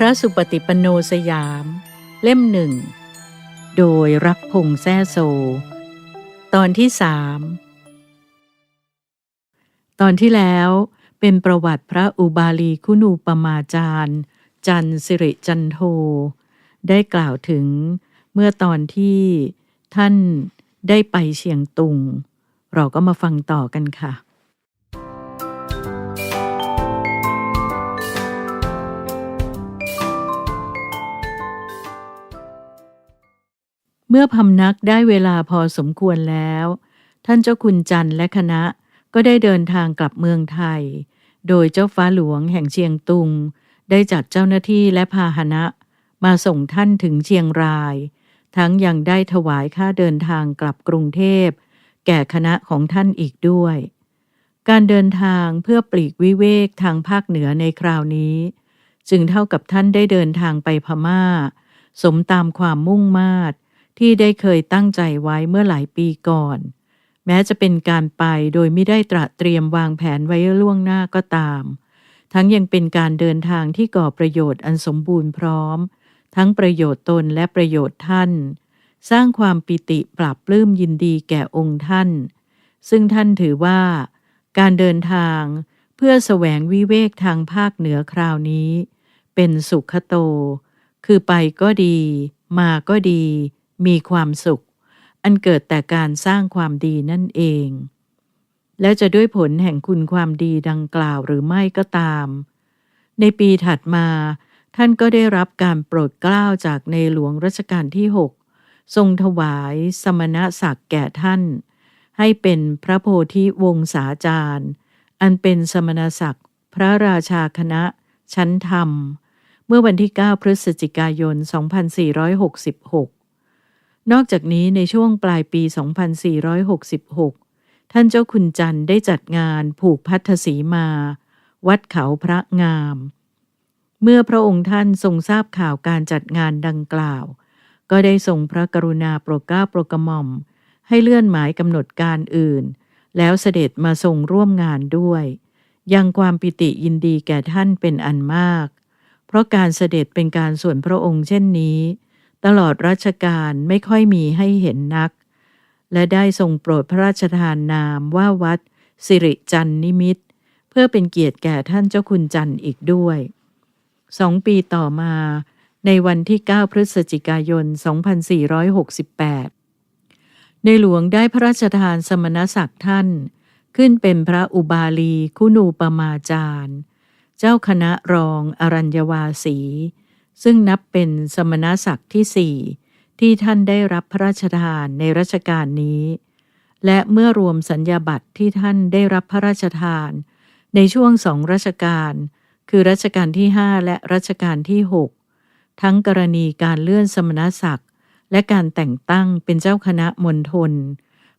พระสุปฏิปันโนสยาม เล่มหนึ่ง โดยรักพงแซ่โซ ตอนที่สามตอนที่แล้วเป็นประวัติพระอุบาลีคุณูปมาจารย์ จันสิริจันโท ได้กล่าวถึงเมื่อตอนที่ท่านได้ไปเชียงตุง เราก็มาฟังต่อกันค่ะ เมื่อพำนักได้เวลาพอสมควรแล้ว ท่านเจ้าคุณจันทร์และคณะก็ได้เดินทางกลับเมืองไทย โดยเจ้าฟ้าหลวงแห่งเชียงตุง ได้จัดเจ้าหน้าที่และพาหนะ มาส่งท่านถึงเชียงราย ทั้งยังได้ถวายค่าเดินทางกลับกรุงเทพ แก่คณะของท่านอีกด้วย การเดินทางเพื่อปลีกวิเวกทางภาคเหนือในคราวนี้ จึงเท่ากับท่านได้เดินทางไปพม่า สมตามความมุ่งมา่ ที่ได้เคยตั้งใจไว้เมื่อหลายปีก่อน แม้จะเป็นการไปโดยไม่ได้ตระเตรียมวางแผนไว้ล่วงหน้าก็ตาม ทั้งยังเป็นการเดินทางที่ก่อประโยชน์อันสมบูรณ์พร้อม ทั้งประโยชน์ตนและประโยชน์ท่าน สร้างความปิติปรับปลื้มยินดีแก่องค์ท่าน ซึ่งท่านถือว่า การเดินทางเพื่อแสวงวิเวกทางภาคเหนือคราวนี้ เป็นสุขโต คือไปก็ดี มาก็ดี มีความสุข อันเกิดแต่การสร้างความดีนั่นเอง และจะด้วยผลแห่งคุณความดีดังกล่าวหรือไม่ก็ตาม ในปีถัดมาท่านก็ได้รับการโปรดเกล้าจากในหลวงรัชกาลที่ 6 ทรงถวายสมณศักดิ์แก่ท่าน ให้เป็นพระโพธิวงศาจารย์ อันเป็นสมณศักดิ์พระราชาคณะชั้นธรรม เมื่อวันที่ 9 พฤศจิกายน 2466 นอกจากนี้ในช่วงปลายปี 2466 ท่านเจ้าคุณจันทร์ได้จัดงานผูกพัทธสีมา วัดเขาพระงาม เมื่อพระองค์ท่านทรงทราบข่าวการจัดงานดังกล่าว ก็ได้ทรงพระกรุณาโปรดเกล้าโปรดกระหม่อม ให้เลื่อนหมายกำหนดการอื่น แล้วเสด็จมาทรงร่วมงานด้วย ยังความปิติยินดีแก่ท่านเป็นอันมาก เพราะการเสด็จเป็นการส่วนพระองค์เช่นนี้ ตลอดรัชกาลไม่ค่อยมีให้เห็นนัก และได้ทรงโปรดพระราชทานนามว่าวัด สิริจันนิมิต เพื่อเป็นเกียรติแก่ท่านเจ้าคุณจันอีกด้วยสองปีต่อมา ในวันที่ 9 พฤศจิกายน 2468 ในหลวงได้พระราชทานสมณศักดิ์ท่าน ขึ้นเป็นพระอุบาลี คุณูปมาจารย์ เจ้าคณะรองอรัญญวาสี ซึ่งนับเป็นสมณศักดิ์ที่สี่ที่ท่านได้รับพระราชทานในรัชกาลนี้ และเมื่อรวมสัญญาบัตรที่ท่านได้รับพระราชทาน ในช่วงสองรัชกาลคือรัชกาลที่ห้าและรัชกาลที่หกทั้งกรณีการเลื่อนสมณศักดิ์และการแต่งตั้งเป็นเจ้าคณะมณฑล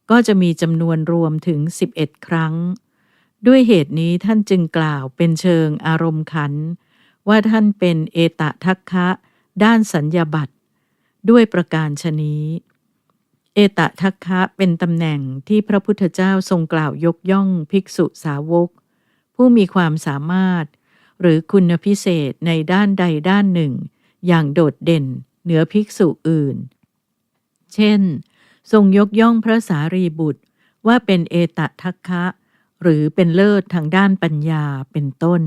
ก็จะมีจำนวนรวมถึง 11 ครั้ง ด้วยเหตุนี้ท่านจึงกล่าวเป็นเชิงอารมณ์ขัน ว่าท่านเป็นเอตทัคคะ ด้านสัญญาบัตรด้วยประการชนี้ เอตทัคคะเป็นตำแหน่งที่พระพุทธเจ้าทรงกล่าวยกย่องภิกษุสาวก ผู้มีความสามารถ หรือคุณพิเศษในด้านใดด้านหนึ่ง อย่างโดดเด่นเหนือภิกษุอื่น เช่น ทรงยกย่องพระสารีบุตรว่าเป็นเอตทัคคะ หรือเป็นเลิศทางด้านปัญญาเป็นต้น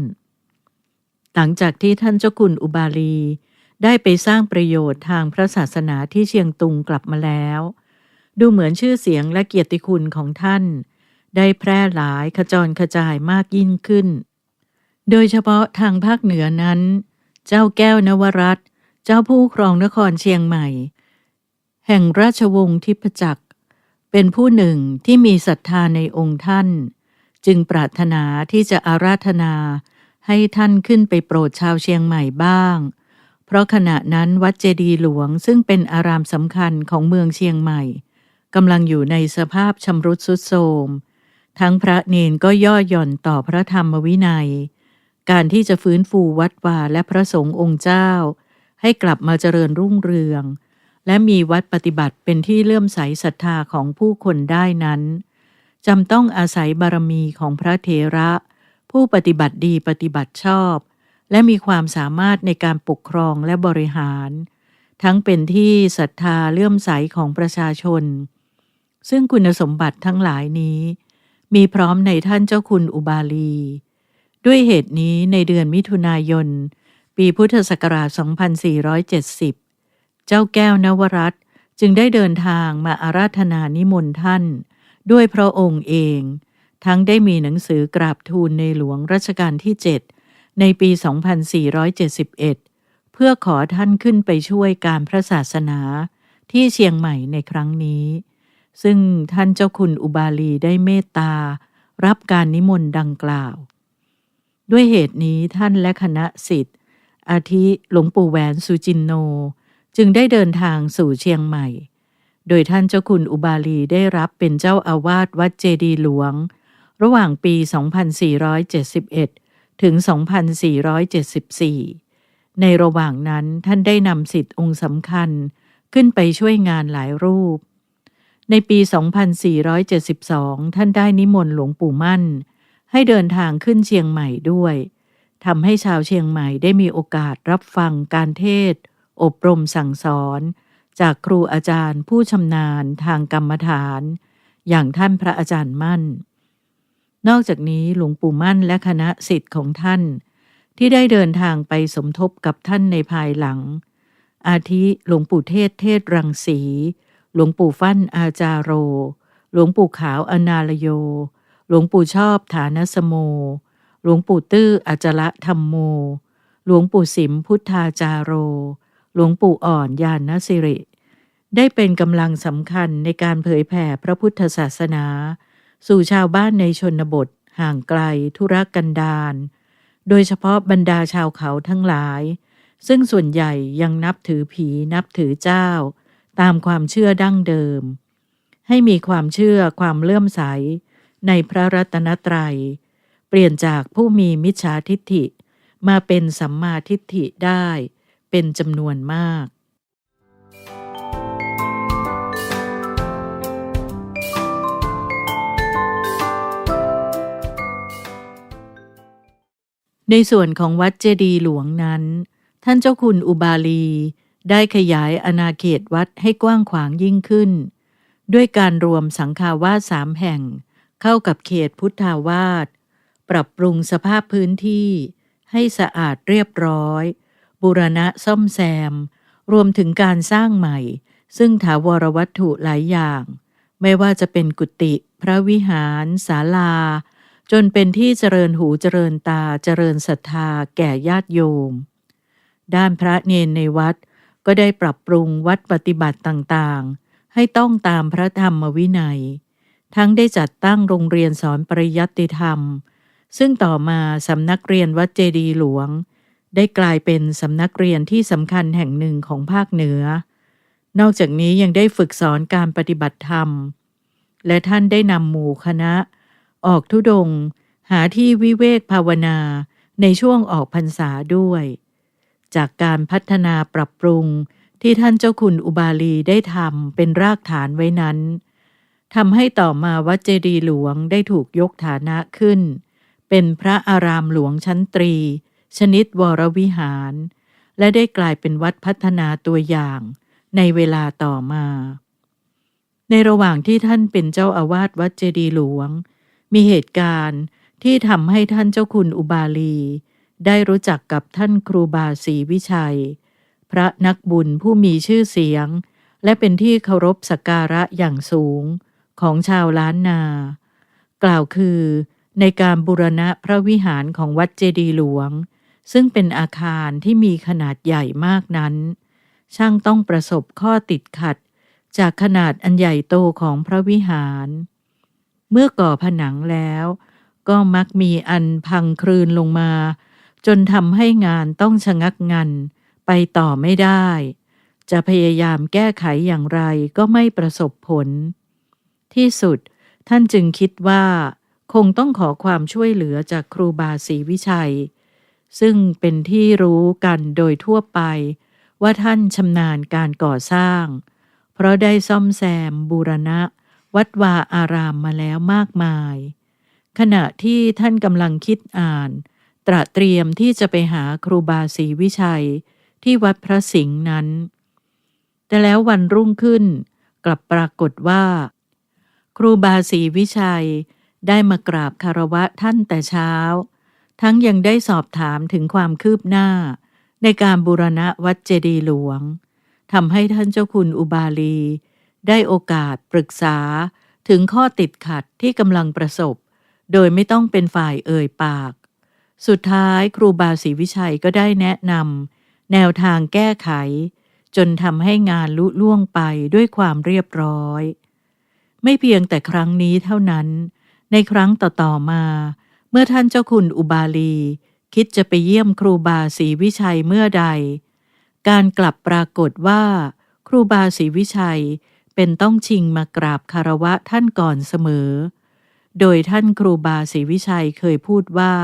หลังจากที่ท่านเจ้าคุณอุบาลี ได้ไปสร้างประโยชน์ทางพระศาสนาที่เชียงตุงกลับมาแล้ว ดูเหมือนชื่อเสียงและเกียรติคุณของท่าน ได้แพร่หลายขจรกระจายมากยิ่งขึ้น โดยเฉพาะทางภาคเหนือนั้น เจ้าแก้วนวรัตเจ้าผู้ครองนครเชียงใหม่ แห่งราชวงศ์ทิพจักร เป็นผู้หนึ่งที่มีศรัทธาในองค์ท่าน จึงปรารถนาที่จะอาราธนา ให้ท่านขึ้นไปโปรดชาวเชียงใหม่บ้าง เพราะขณะนั้นวัดเจดีหลวงซึ่งเป็นอารามสำคัญของเมืองเชียงใหม่กำลังอยู่ในสภาพชำรุดสุดโทรม ทั้งพระเนนก็ย่อหย่อนต่อพระธรรมวินัย การที่จะฟื้นฟูวัดวาและพระสงฆ์องค์เจ้า ให้กลับมาเจริญรุ่งเรือง และมีวัดปฏิบัติเป็นที่เลื่อมใสศรัทธาของผู้คนได้นั้นจำต้องอาศัยบารมีของพระเถระ ผู้ปฏิบัติดีปฏิบัติชอบ และมีความสามารถในการปกครองและบริหาร ทั้งเป็นที่ศรัทธาเลื่อมใสของประชาชน ซึ่งคุณสมบัติทั้งหลายนี้ มีพร้อมในท่านเจ้าคุณอุบาลี ด้วยเหตุนี้ในเดือนมิถุนายน ปีพุทธศักราช 2470 เจ้าแก้วนวรัตจึงได้เดินทางมาอาราธนานิมนต์ท่าน ด้วยพระองค์เอง ทั้งได้มีหนังสือกราบทูลในหลวงรัชกาลที่ 7 ในปี 2471 เพื่อขอท่านขึ้นไปช่วยการพระศาสนาที่เชียงใหม่ในครั้งนี้ ซึ่งท่านเจ้าคุณอุบาลีได้เมตตา รับการนิมนต์ดังกล่าว ด้วยเหตุนี้ท่านและคณะสิทธิ์ อาทิหลวงปู่แหวนสุจินโน จึงได้เดินทางสู่เชียงใหม่ โดยท่านเจ้าคุณอุบาลีได้รับเป็นเจ้าอาวาสวัดเจดีหลวง ระหว่างปี 2471 ถึง 2474 ในระหว่างนั้นท่านได้นำสิทธิ์องค์สำคัญขึ้นไปช่วยงานหลายรูป ในปี 2472 ท่านได้นิมนต์หลวงปู่มั่น ให้เดินทางขึ้นเชียงใหม่ด้วยทำให้ชาวเชียงใหม่ได้มีโอกาสรับฟังการเทศ อบรมสั่งสอน จากครูอาจารย์ผู้ชำนาญทางกรรมฐาน อย่างท่านพระอาจารย์มั่น นอกจากนี้หลวงปู่มั่นและคณะสิทธิ์ของท่าน ที่ได้เดินทางไปสมทบกับท่านในภายหลัง อาทิหลวงปู่เทศเทศรังสี หลวงปู่ฟั่นอาจาโร หลวงปู่ขาวอนาลโย หลวงปู่ชอบฐานสโม หลวงปู่ตื้ออาจละธรรมโม หลวงปู่สิมพุทธาจาโร หลวงปู่อ่อนยานสิริ ได้เป็นกำลังสำคัญในการเผยแผ่พระพุทธศาสนา สู่ชาวบ้านในชนบท ห่างไกล ธุรกันดารโดยเฉพาะบรรดาชาวเขาทั้งหลาย ซึ่งส่วนใหญ่ยังนับถือผีนับถือเจ้า ตามความเชื่อดั้งเดิม ให้มีความเชื่อความเลื่อมใส ในพระรัตนตรัย เปลี่ยนจากผู้มีมิจฉาทิฏฐิ มาเป็นสัมมาทิฏฐิได้ เป็นจำนวนมาก ในส่วนของวัดเจดีหลวงนั้น ท่านเจ้าคุณอุบาลี ได้ขยายอาณาเขตวัดให้กว้างขวางยิ่งขึ้น ด้วยการรวมสังฆาวาสสามแห่ง เข้ากับเขตพุทธาวาสปรับปรุงสภาพพื้นที่ ให้สะอาดเรียบร้อย บูรณะซ่อมแซม รวมถึงการสร้างใหม่ ซึ่งถาวรวัตถุหลายอย่าง ไม่ว่าจะเป็นกุฏิพระวิหารศาลา จนเป็นที่เจริญหูเจริญตาเจริญศรัทธาแก่ญาติโยม ด้านพระเนนในวัดก็ได้ปรับปรุงวัดปฏิบัติต่างๆ ให้ต้องตามพระธรรมวินัย ทั้งได้จัดตั้งโรงเรียนสอนปริยัติธรรม ซึ่งต่อมาสำนักเรียนวัดเจดีหลวง ได้กลายเป็นสำนักเรียนที่สำคัญแห่งหนึ่งของภาคเหนือ นอกจากนี้ยังได้ฝึกสอนการปฏิบัติธรรม และท่านได้นำหมู่คณะ ออกทุดง หาที่วิเวกภาวนาในช่วงออกพรรษาด้วย จากการพัฒนาปรับปรุงที่ท่านเจ้าคุณอุบาลีได้ทำเป็นรากฐานไว้นั้นทำให้ต่อมาวัดเจดีย์หลวงได้ถูกยกฐานะขึ้น เป็นพระอารามหลวงชั้นตรี ชนิดวรวิหาร และได้กลายเป็นวัดพัฒนาตัวอย่างในเวลาต่อมา ในระหว่างที่ท่านเป็นเจ้าอาวาสวัดเจดีย์หลวง มีเหตุการณ์ที่ทำให้ท่านเจ้าคุณอุบาลี ได้รู้จักกับท่านครูบาศรีวิชัย พระนักบุญผู้มีชื่อเสียง และเป็นที่เคารพสักการะอย่างสูงของชาวล้านนา กล่าวคือในการบูรณะพระวิหารของวัดเจดีหลวง ซึ่งเป็นอาคารที่มีขนาดใหญ่มากนั้น ช่างต้องประสบข้อติดขัด จากขนาดอันใหญ่โตของพระวิหาร เมื่อก่อผนังแล้ว ก็มักมีอันพังคลืนลงมา จนทำให้งานต้องชะงักงัน ไปต่อไม่ได้ จะพยายามแก้ไขอย่างไรก็ไม่ประสบผล ที่สุดท่านจึงคิดว่า คงต้องขอความช่วยเหลือจากครูบาศรีวิชัย ซึ่งเป็นที่รู้กันโดยทั่วไป ว่าท่านชำนาญการก่อสร้าง เพราะได้ซ่อมแซมบูรณะ วัดวาอารามมาแล้วมากมาย ขณะที่ท่านกำลังคิดอ่าน ตระเตรียมที่จะไปหาครูบาศรีวิชัย ที่วัดพระสิงห์นั้น แต่แล้ววันรุ่งขึ้น กลับปรากฏว่า ครูบาศรีวิชัยได้มากราบคารวะท่านแต่เช้า ทั้งยังได้สอบถามถึงความคืบหน้า ในการบูรณะวัดเจดีย์หลวงทำให้ท่านเจ้าคุณอุบาลี ได้โอกาสปรึกษาถึงข้อติดขัดที่กำลังประสบ โดยไม่ต้องเป็นฝ่ายเอ่ยปาก สุดท้ายครูบาศรีวิชัยก็ได้แนะนำแนวทางแก้ไข จนทำให้งานลุล่วงไปด้วยความเรียบร้อย ไม่เพียงแต่ครั้งนี้เท่านั้น ในครั้งต่อๆมา เมื่อท่านเจ้าคุณอุบาลี คิดจะไปเยี่ยมครูบาศรีวิชัยเมื่อใด การกลับปรากฏว่า ครูบาศรีวิชัย เป็นต้องชิงมากราบคารวะท่านก่อนเสมอ โดยท่านครูบาศรีวิชัยเคยพูดว่า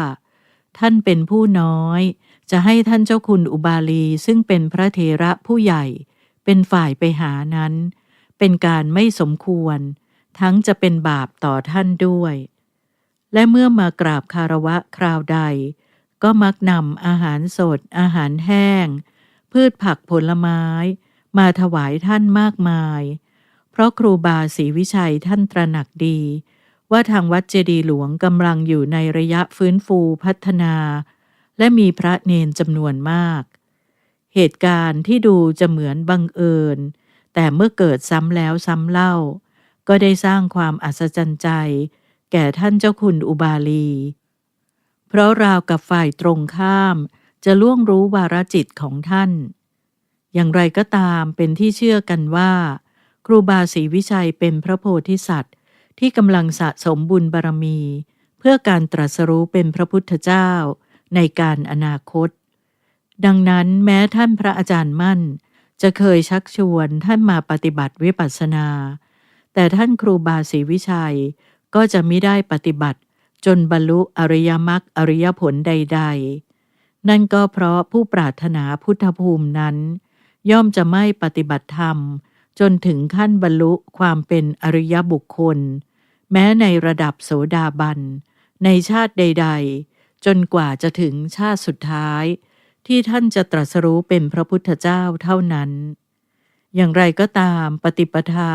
ท่านเป็นผู้น้อย จะให้ท่านเจ้าคุณอุบาลีซึ่งเป็นพระเถระผู้ใหญ่ เป็นฝ่ายไปหานั้น เป็นการไม่สมควร ทั้งจะเป็นบาปต่อท่านด้วย และเมื่อมากราบคารวะคราวใด ก็มักนำอาหารสด อาหารแห้ง พืชผักผลไม้ มาถวายท่านมากมาย ราะครูบาศรีวิชัยท่านตระหนักดี ว่าทางวัดเจดีหลวงกำลังอยู่ในระยะฟื้นฟูพัฒนา และมีพระเนนจำนวนมาก เหตุการณ์ที่ดูจะเหมือนบังเอิญ แต่เมื่อเกิดซ้ำแล้วซ้ำเล่า ก็ได้สร้างความอัศจรรย์ใจ แก่ท่านเจ้าคุณอุบาลี เพราะราวกับฝ่ายตรงข้าม จะล่วงรู้วาระจิตของท่าน อย่างไรก็ตามเป็นที่เชื่อกันว่า ครูบาศรีวิชัยเป็นพระโพธิสัตว์ ที่กำลังสะสมบุญบารมี เพื่อการตรัสรู้เป็นพระพุทธเจ้าในการอนาคต ดังนั้นแม้ท่านพระอาจารย์มั่น จะเคยชักชวนท่านมาปฏิบัติวิปัสสนา แต่ท่านครูบาศรีวิชัยก็จะไม่ได้ปฏิบัติ จนบรรลุอริยมรรคอริยผลใด ๆ นั่นก็เพราะผู้ปรารถนาพุทธภูมินั้น ย่อมจะไม่ปฏิบัติธรรม จนถึงขั้นบรรลุความเป็นอริยบุคคล แม้ในระดับโสดาบัน ในชาติใด ๆ จนกว่าจะถึงชาติสุดท้าย ที่ท่านจะตรัสรู้เป็นพระพุทธเจ้าเท่านั้น อย่างไรก็ตามปฏิปทา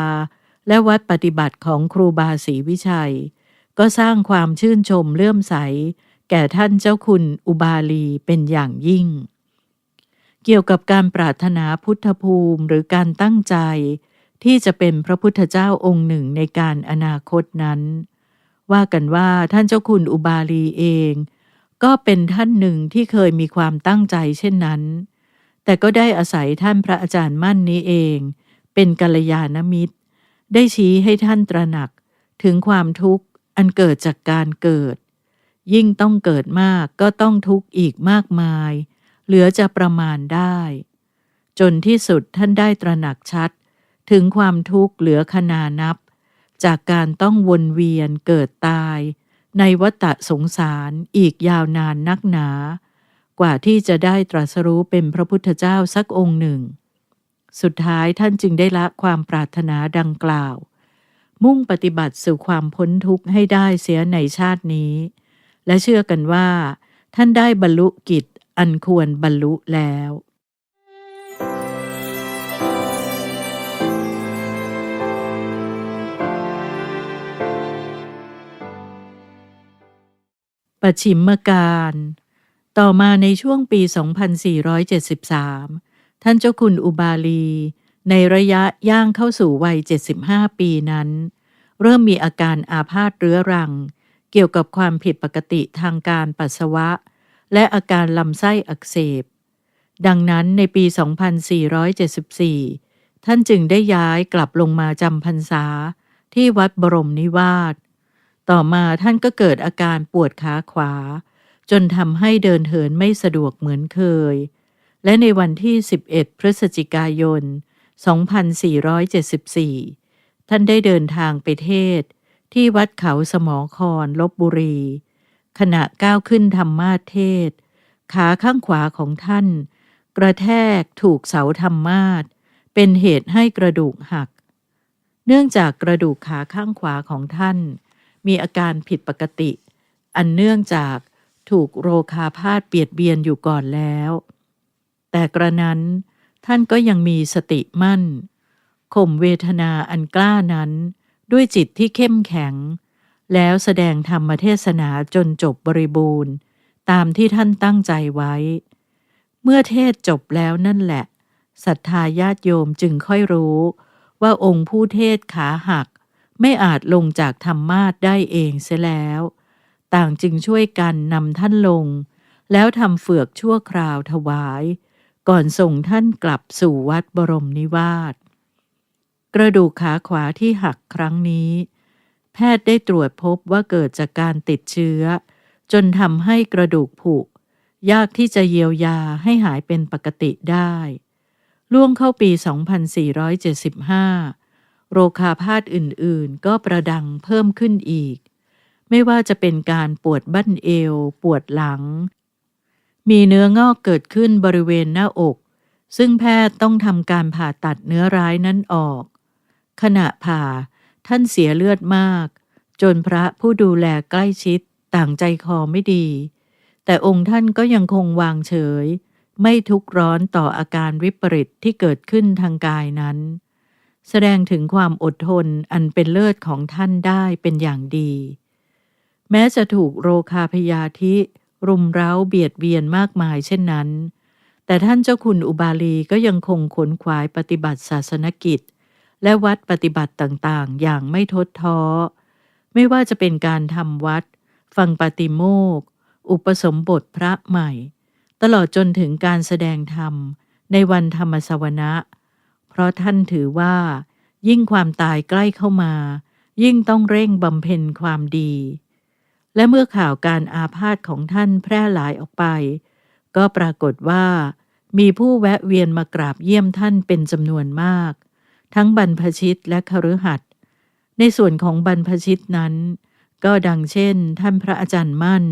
และวัดปฏิบัติของครูบาศรีวิชัย ก็สร้างความชื่นชมเลื่อมใส แก่ท่านเจ้าคุณอุบาลีเป็นอย่างยิ่ง เกี่ยวกับการปรารถนาพุทธภูมิหรือการตั้งใจ ที่จะเป็นพระพุทธเจ้าองค์หนึ่งในการอนาคตนั้น ว่ากันว่าท่านเจ้าคุณอุบาลีเอง ก็เป็นท่านหนึ่งที่เคยมีความตั้งใจเช่นนั้น แต่ก็ได้อาศัยท่านพระอาจารย์มั่นนี้เอง เป็นกัลยาณมิตร ได้ชี้ให้ท่านตระหนักถึงความทุกข์อันเกิดจากการเกิด ยิ่งต้องเกิดมากก็ต้องทุกข์อีกมากมาย เหลือจะประมาณได้ จนที่สุดท่านได้ตระหนักชัด ถึงความทุกข์เหลือขนานับ จากการต้องวนเวียนเกิดตาย ในวัฏสงสารอีกยาวนานนักหนา กว่าที่จะได้ตรัสรู้เป็นพระพุทธเจ้าสักองค์หนึ่ง สุดท้ายท่านจึงได้ละความปรารถนาดังกล่าว มุ่งปฏิบัติสู่ความพ้นทุกข์ให้ได้เสียในชาตินี้ และเชื่อกันว่า ท่านได้บรรลุกิจ อันควรบรรลุแล้วปชิมมการ ต่อมาในช่วงปี 2473 ท่านเจ้าคุณอุบาลี ในระยะย่างเข้าสู่วัย 75 ปีนั้น เริ่มมีอาการอาพาธเรื้อรัง เกี่ยวกับความผิดปกติทางการปัสสาวะ และอาการลำไส้อักเสบ ดังนั้นในปี 2474 ท่านจึงได้ย้ายกลับลงมาจำพรรษาที่วัดบรมนิวาส ต่อมาท่านก็เกิดอาการปวดขาขวา จนทำให้เดินเหินไม่สะดวกเหมือนเคย และในวันที่ 11 พฤศจิกายน 2474 ท่านได้เดินทางไปเทศที่วัดเขาสมอคอนลบบุรี ขณะก้าวขึ้นธรรมาเทศ ขาข้างขวาของท่าน กระแทกถูกเสาธรรมาทเป็นเหตุให้กระดูกหัก เนื่องจากกระดูกขาข้างขวาของท่าน มีอาการผิดปกติ อันเนื่องจากถูกโรคาพาธเบียดเบียนอยู่ก่อนแล้ว แต่กระนั้นท่านก็ยังมีสติมั่นข่มเวทนาอันกล้านั้น ด้วยจิตที่เข้มแข็ง แล้วแสดงธรรมเทศนาจนจบบริบูรณ์ ตามที่ท่านตั้งใจไว้ เมื่อเทศจบแล้วนั่นแหละศรัทธาญาติโยมจึงค่อยรู้ ว่าองค์ผู้เทศขาหัก ไม่อาจลงจากธรรมาทได้เองเสียแล้ว ต่างจึงช่วยกันนำท่านลง แล้วทำเฟือกชั่วคราวถวาย ก่อนส่งท่านกลับสู่วัดบรมนิวาสกระดูกขาขวาที่หักครั้งนี้ แพทย์ได้ตรวจพบว่าเกิดจากการติดเชื้อ จนทำให้กระดูกผุ ยากที่จะเยียวยาให้หายเป็นปกติได้ ล่วงเข้าปี 2475 โรคาพาธอื่นๆ ก็ประดังเพิ่มขึ้นอีก ไม่ว่าจะเป็นการปวดบั้นเอว ปวดหลัง มีเนื้องอกเกิดขึ้นบริเวณหน้าอก ซึ่งแพทย์ต้องทำการผ่าตัดเนื้อร้ายนั้นออก ขณะผ่า ท่านเสียเลือดมาก จนพระผู้ดูแลใกล้ชิดต่างใจคอไม่ดี แต่องค์ท่านก็ยังคงวางเฉย ไม่ทุกร้อนต่ออาการวิปริตที่เกิดขึ้นทางกายนั้น แสดงถึงความอดทนอันเป็นเลิศของท่านได้เป็นอย่างดี แม้จะถูกโรคาพยาธิรุมเร้าเบียดเบียนมากมายเช่นนั้น แต่ท่านเจ้าคุณอุบาลีก็ยังคงขนขวายปฏิบัติศาสนกิจ และวัดปฏิบัติต่างๆ อย่างไม่ทดท้อ ไม่ว่าจะเป็นการทำวัด ฟังปาติโมกข์อุปสมบทพระใหม่ ตลอดจนถึงการแสดงธรรมในวันธรรมสวนะ เพราะท่านถือว่า ยิ่งความตายใกล้เข้ามา ยิ่งต้องเร่งบำเพ็ญความดี และเมื่อข่าวการอาพาธของท่านแพร่หลายออกไป ก็ปรากฏว่า มีผู้แวะเวียนมากราบเยี่ยมท่านเป็นจำนวนมาก ทั้งบรรพชิตและคฤหัสถ์ในส่วนของบรรพชิตนั้น ก็ดังเช่น ท่านพระอาจารย์มั่น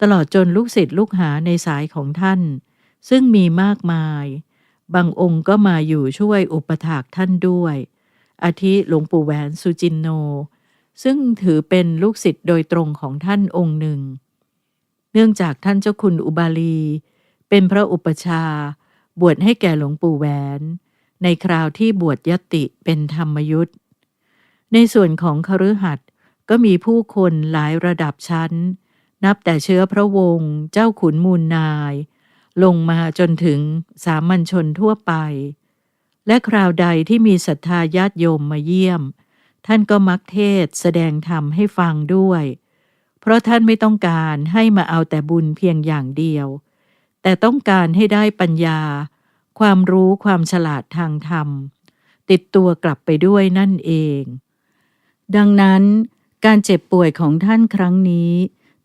ตลอดจนลูกศิษย์ลูกหาในสายของท่าน ซึ่งมีมากมาย บางองค์ก็มาอยู่ช่วยอุปถากท่านด้วย อาทิหลวงปู่แหวนสุจินโน ซึ่งถือเป็นลูกศิษย์โดยตรงของท่านองค์หนึ่ง เนื่องจากท่านเจ้าคุณอุบาลี เป็นพระอุปชาบวชให้แก่หลวงปู่แหวน ในคราวที่บวชยติเป็นธรรมยุทธในส่วนของคฤหัสถ์ก็มีผู้คนหลายระดับชั้น นับแต่เชื้อพระวงศ์เจ้าขุนมูลนาย ลงมาจนถึงสามัญชนทั่วไป และคราวใดที่มีศรัทธาญาติโยมมาเยี่ยม ท่านก็มักเทศแสดงธรรมให้ฟังด้วย เพราะท่านไม่ต้องการให้มาเอาแต่บุญเพียงอย่างเดียว แต่ต้องการให้ได้ปัญญา ความรู้ความฉลาดทางธรรม ติดตัวกลับไปด้วยนั่นเอง ดังนั้น การเจ็บป่วยของท่านครั้งนี้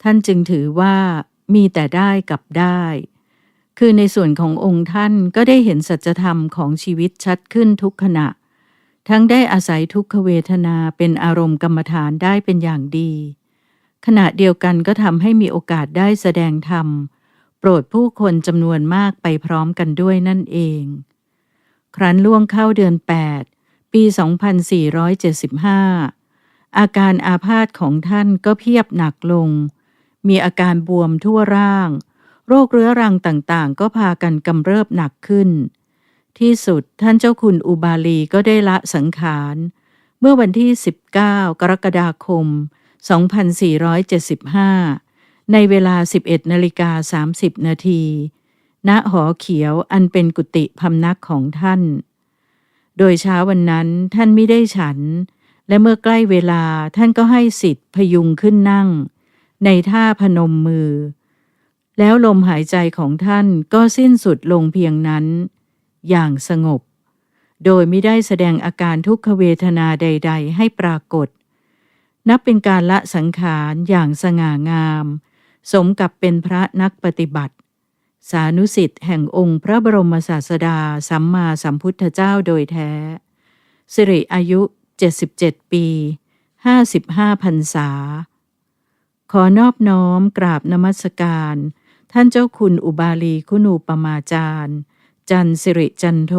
ท่านจึงถือว่ามีแต่ได้กับได้ คือในส่วนขององค์ท่านก็ได้เห็นสัจธรรมของชีวิตชัดขึ้นทุกขณะ ทั้งได้อาศัยทุกขเวทนาเป็นอารมณ์กรรมฐานได้เป็นอย่างดี ขณะเดียวกันก็ทำให้มีโอกาสได้แสดงธรรม ปรดผู้คนจำนวนมากไปพร้อมกันด้วยนั่นเอง ครั้นล่วงเข้าเดือน 8 ปี 2475 อาการอาพาธของท่านก็เพียบหนักลง มีอาการบวมทั่วร่าง โรคเรื้อรังต่างๆ ก็พากันกำเริบหนักขึ้น ที่สุดท่านเจ้าคุณอุบาลีก็ได้ละสังขาร เมื่อวันที่ 19 กรกฎาคม 2475 ในเวลา 11นาฬิกา30 นาที ณ หอเขียวอันเป็นกุฏิพำนักของท่าน โดยเช้าวันนั้นท่านไม่ได้ฉัน และเมื่อใกล้เวลาท่านก็ให้สิทธิ์พยุงขึ้นนั่ง ในท่าพนมมือ แล้วลมหายใจของท่านก็สิ้นสุดลงเพียงนั้น อย่างสงบ โดยไม่ได้แสดงอาการทุกขเวทนาใด ๆ ให้ปรากฏ นับเป็นการละสังขารอย่างสง่างาม สมกับเป็นพระนักปฏิบัติ สานุสิทธิ์แห่งองค์พระบรมศาสดาสัมมาสัมพุทธเจ้าโดยแท้ สิริอายุ 77 ปี 55พรรษา ขอนอบน้อมกราบนมัสการ ท่านเจ้าคุณอุบาลีคุณูปมาจารย์ จันสิริจันโท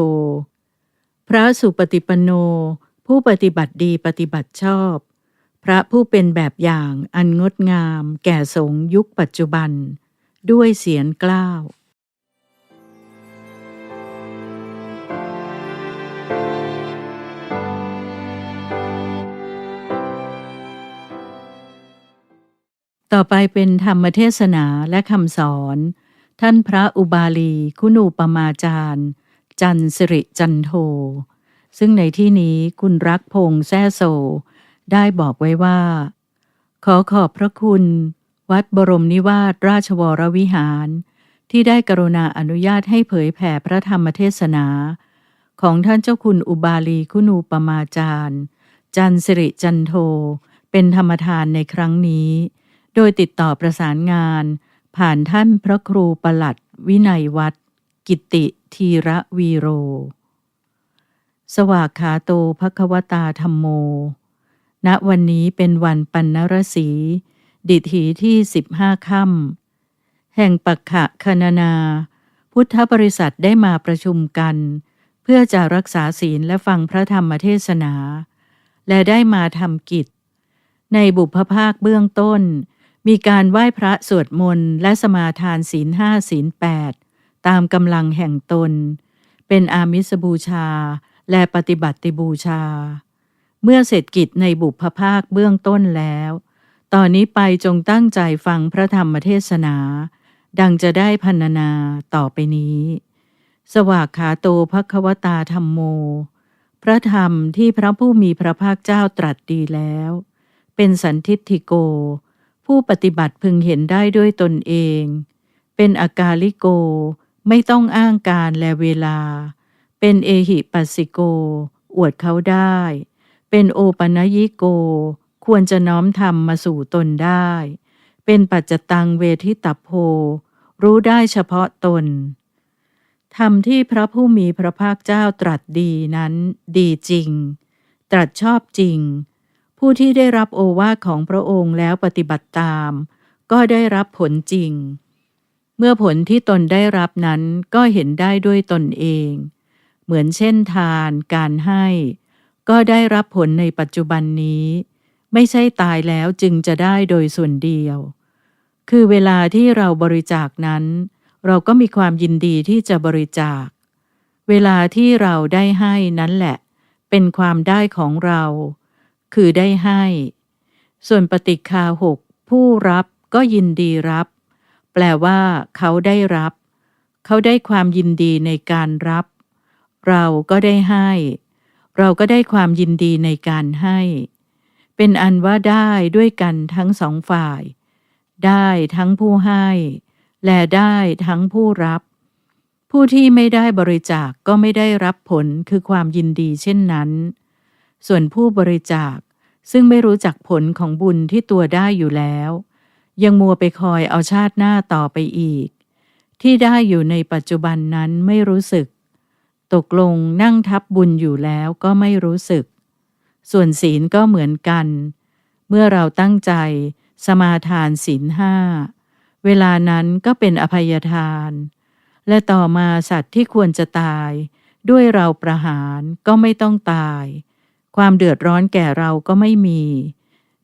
พระสุปฏิปโน ผู้ปฏิบัติดีปฏิบัติชอบ พระผู้เป็นแบบอย่างอันงดงามแก่สงยุคปัจจุบัน ด้วยเสียงกล้าวต่อไปเป็นธรรมเทศนาและคำสอน ท่านพระอุบาลี คุณูปมาจารย์ จันสิริจันโท ซึ่งในที่นี้คุณรักพงษ์แซ่โซ ได้บอกไว้ว่า ขอขอบพระคุณ วัดบรมนิวาสราชวรวิหาร ที่ได้กรุณาอนุญาตให้เผยแผ่พระธรรมเทศนา ของท่านเจ้าคุณอุบาลีคุณูปมาจารย์ จันสิริจันโท เป็นธรรมทานในครั้งนี้ โดยติดต่อประสานงาน ผ่านท่านพระครูประหลัด วินัยวัด กิติทีระวีโร สวากขาโตภควตาธรรมโม ณวันนี้เป็นวันปันนรสี ดิถีที่สิบห้าค่ำแห่งปักขะคณนา พุทธบริษัทได้มาประชุมกัน เพื่อจะรักษาศีลและฟังพระธรรมเทศนา และได้มาทำกิจ ในบุพภาคเบื้องต้น มีการไหว้พระสวดมนต์และสมาทานศีลห้าศีลแปดตามกำลังแห่งตน เป็นอามิสบูชาและปฏิบัติบูชา เมื่อเสร็จกิจในบุพภาคเบื้องต้นแล้ว ตอนนี้ไปจงตั้งใจฟังพระธรรมเทศนา ดังจะได้พันนาต่อไปนี้ สวากขาโตภควตาธรรมโม พระธรรมที่พระผู้มีพระภาคเจ้าตรัสดีแล้ว เป็นสันทิฏฐิโก ผู้ปฏิบัติพึงเห็นได้ด้วยตนเอง เป็นอากาลิโกไม่ต้องอ้างการและเวลา เป็นเอหิปัสสิโก อวดเขาได้ เป็นโอปัญญิโก ควรจะน้อมทำมาสู่ตนได้ เป็นปัจจตังเวทิตัพโพ รู้ได้เฉพาะตน ธรรมที่พระผู้มีพระภาคเจ้าตรัสดีนั้น ดีจริง ตรัสชอบจริง ผู้ที่ได้รับโอวาทของพระองค์แล้วปฏิบัติตาม ก็ได้รับผลจริง เมื่อผลที่ตนได้รับนั้นก็เห็นได้ด้วยตนเอง เหมือนเช่นทาน การให้ ก็ได้รับผลในปัจจุบันนี้ ไม่ใช่ตายแล้วจึงจะได้โดยส่วนเดียว คือเวลาที่เราบริจาคนั้น เราก็มีความยินดีที่จะบริจาค เวลาที่เราได้ให้นั้นแหละ เป็นความได้ของเรา คือได้ให้ ส่วนปฏิคาหกผู้รับก็ยินดีรับ แปลว่า เขาได้รับ เขาได้ความยินดีในการรับ เราก็ได้ให้ เราก็ได้ความยินดีในการให้ เป็นอันว่าได้ด้วยกันทั้งสองฝ่าย ได้ทั้งผู้ให้ และได้ทั้งผู้รับ ผู้ที่ไม่ได้บริจาคก็ไม่ได้รับผลคือความยินดีเช่นนั้น ส่วนผู้บริจาคซึ่งไม่รู้จักผลของบุญที่ตัวได้อยู่แล้ว ยังมัวไปคอยเอาชาติหน้าต่อไปอีก ที่ได้อยู่ในปัจจุบันนั้นไม่รู้สึก ตกลงนั่งทับบุญอยู่แล้วก็ไม่รู้สึก ส่วนศีลก็เหมือนกัน เมื่อเราตั้งใจสมาทานศีลห้า เวลานั้นก็เป็นอภัยทาน และต่อมาสัตว์ที่ควรจะตาย ด้วยเราประหารก็ไม่ต้องตาย ความเดือดร้อนแก่เราก็ไม่มี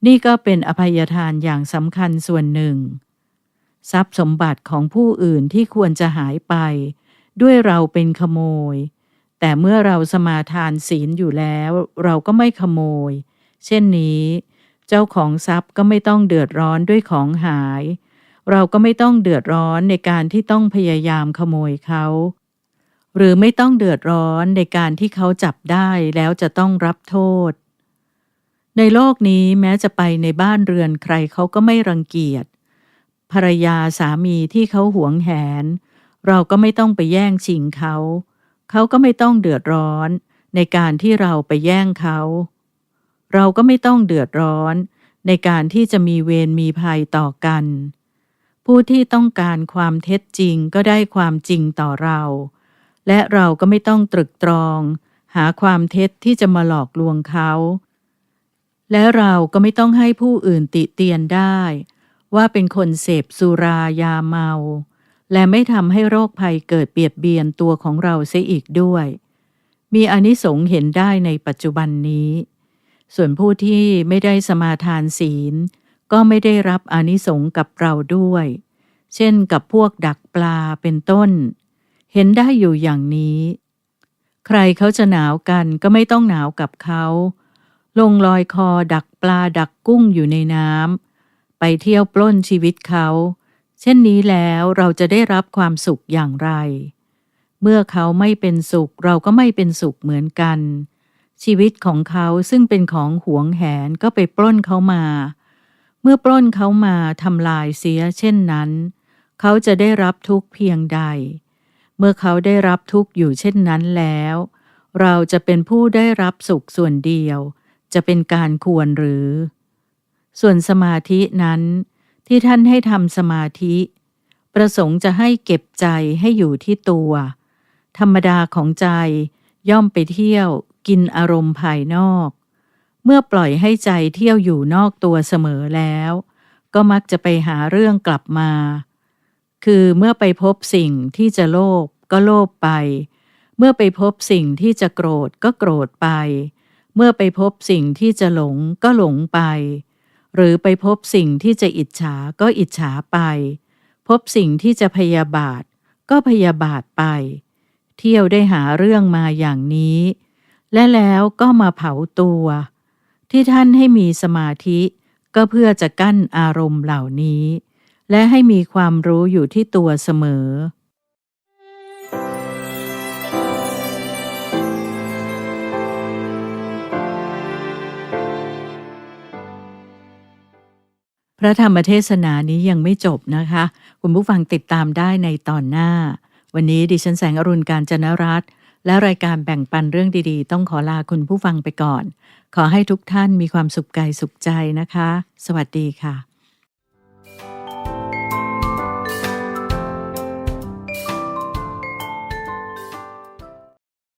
นี่ก็เป็นอภัยทานอย่างสำคัญส่วนหนึ่ง ทรัพย์สมบัติของผู้อื่นที่ควรจะหายไป ด้วยเราเป็นขโมย แต่เมื่อเราสมาทานศีลอยู่แล้ว เราก็ไม่ขโมย เช่นนี้ เจ้าของทรัพย์ก็ไม่ต้องเดือดร้อนด้วยของหาย เราก็ไม่ต้องเดือดร้อนในการที่ต้องพยายามขโมยเขา หรือไม่ต้องเดือดร้อนในการที่เขาจับได้แล้วจะต้องรับโทษ ในโลกนี้แม้จะไปในบ้านเรือนใครเขาก็ไม่รังเกียจภรรยาสามีที่เขาหวงแหน เราก็ไม่ต้องไปแย่งชิงเขา เขาก็ไม่ต้องเดือดร้อน ในการที่เราไปแย่งเขา เราก็ไม่ต้องเดือดร้อน ในการที่จะมีเวรมีภัยต่อกัน ผู้ที่ต้องการความเท็จจริงก็ได้ความจริงต่อเรา และเราก็ไม่ต้องตรึกตรอง หาความเท็จที่จะมาหลอกลวงเขา และเราก็ไม่ต้องให้ผู้อื่นติเตียนได้ ว่าเป็นคนเสพสุรายาเมา และไม่ทำให้โรคภัยเกิดเบียดเบียนตัวของเราเสียอีกด้วย มีอนิสงส์เห็นได้ในปัจจุบันนี้ ส่วนผู้ที่ไม่ได้สมาทานศีล ก็ไม่ได้รับอนิสงส์กับเราด้วย เช่นกับพวกดักปลาเป็นต้น เห็นได้อยู่อย่างนี้ ใครเขาจะหนาวกันก็ไม่ต้องหนาวกับเขาลงลอยคอดักปลาดักกุ้งอยู่ในน้ำไปเที่ยวปล้นชีวิตเขา เช่นนี้แล้วเราจะได้รับความสุขอย่างไร เมื่อเขาไม่เป็นสุขเราก็ไม่เป็นสุขเหมือนกัน ชีวิตของเขาซึ่งเป็นของหวงแหนก็ไปปล้นเขามา เมื่อปล้นเขามาทำลายเสียเช่นนั้น เขาจะได้รับทุกข์เพียงใด เมื่อเขาได้รับทุกข์อยู่เช่นนั้นแล้ว เราจะเป็นผู้ได้รับสุขส่วนเดียว จะเป็นการควรหรือ ส่วนสมาธินั้น ที่ท่านให้ทำสมาธิ ประสงค์จะให้เก็บใจให้อยู่ที่ตัว ธรรมดาของใจย่อมไปเที่ยว กินอารมณ์ภายนอก เมื่อปล่อยให้ใจเที่ยวอยู่นอกตัวเสมอแล้ว ก็มักจะไปหาเรื่องกลับมา คือเมื่อไปพบสิ่งที่จะโลภก็โลภไป เมื่อไปพบสิ่งที่จะโกรธก็โกรธไป เมื่อไปพบสิ่งที่จะหลงก็หลงไป หรือไปพบสิ่งที่จะอิจฉาก็อิจฉาไป พบสิ่งที่จะพยาบาท ก็พยาบาทไป เที่ยวได้หาเรื่องมาอย่างนี้ และแล้วก็มาเผาตัว ที่ท่านให้มีสมาธิก็เพื่อจะกั้นอารมณ์เหล่านี้ และให้มีความรู้อยู่ที่ตัวเสมอ พระธรรมเทศนานี้ยังไม่จบนะคะ คุณผู้ฟังติดตามได้ในตอนหน้า วันนี้ดิฉันแสงอรุณการจนรัตน์และรายการแบ่งปันเรื่องดีๆ ต้องขอลาคุณผู้ฟังไปก่อน ขอให้ทุกท่านมีความสุขกายสุขใจนะคะ สวัสดีค่ะ